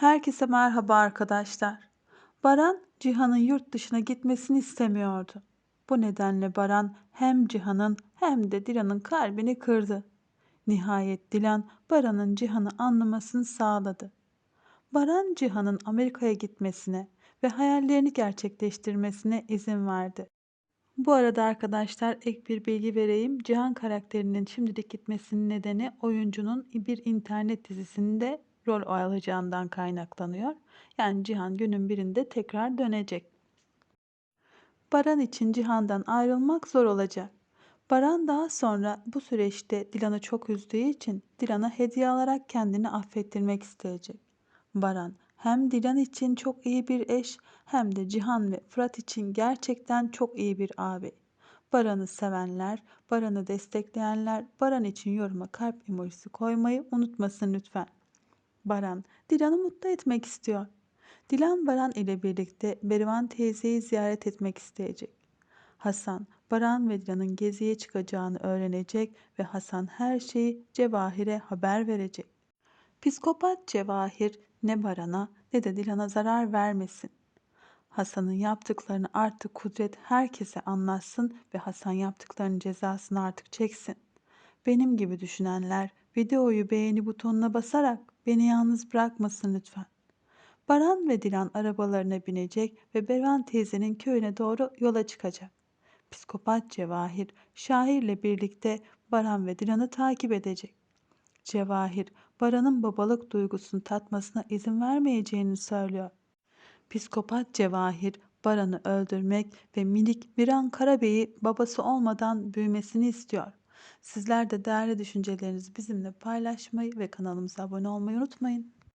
Herkese merhaba arkadaşlar. Baran, Cihan'ın yurt dışına gitmesini istemiyordu. Bu nedenle Baran hem Cihan'ın hem de Dilan'ın kalbini kırdı. Nihayet Dilan, Baran'ın Cihan'ı anlamasını sağladı. Baran, Cihan'ın Amerika'ya gitmesine ve hayallerini gerçekleştirmesine izin verdi. Bu arada arkadaşlar ek bir bilgi vereyim. Cihan karakterinin şimdilik gitmesinin nedeni oyuncunun bir internet dizisinde rol alacağından kaynaklanıyor. Yani Cihan günün birinde tekrar dönecek. Baran için Cihan'dan ayrılmak zor olacak. Baran daha sonra bu süreçte Dilan'ı çok üzdüğü için Dilan'a hediye alarak kendini affettirmek isteyecek. Baran hem Dilan için çok iyi bir eş hem de Cihan ve Fırat için gerçekten çok iyi bir abi. Baran'ı sevenler, Baran'ı destekleyenler Baran için yoruma kalp emojisi koymayı unutmasın lütfen. Baran, Dilan'ı mutlu etmek istiyor. Dilan Baran ile birlikte Berivan teyzeyi ziyaret etmek isteyecek. Hasan, Baran ve Dilan'ın geziye çıkacağını öğrenecek ve Hasan her şeyi Cevahir'e haber verecek. Psikopat Cevahir ne Baran'a ne de Dilan'a zarar vermesin. Hasan'ın yaptıklarını artık Kudret herkese anlatsın ve Hasan yaptıklarının cezasını artık çeksin. Benim gibi düşünenler videoyu beğeni butonuna basarak beni yalnız bırakmasın lütfen. Baran ve Dilan arabalarına binecek ve Beran teyzenin köyüne doğru yola çıkacak. Psikopat Cevahir, Şahir'le birlikte Baran ve Dilan'ı takip edecek. Cevahir, Baran'ın babalık duygusunu tatmasına izin vermeyeceğini söylüyor. Psikopat Cevahir, Baran'ı öldürmek ve minik Miran Karabey'i babası olmadan büyümesini istiyor. Sizler de değerli düşüncelerinizi bizimle paylaşmayı ve kanalımıza abone olmayı unutmayın.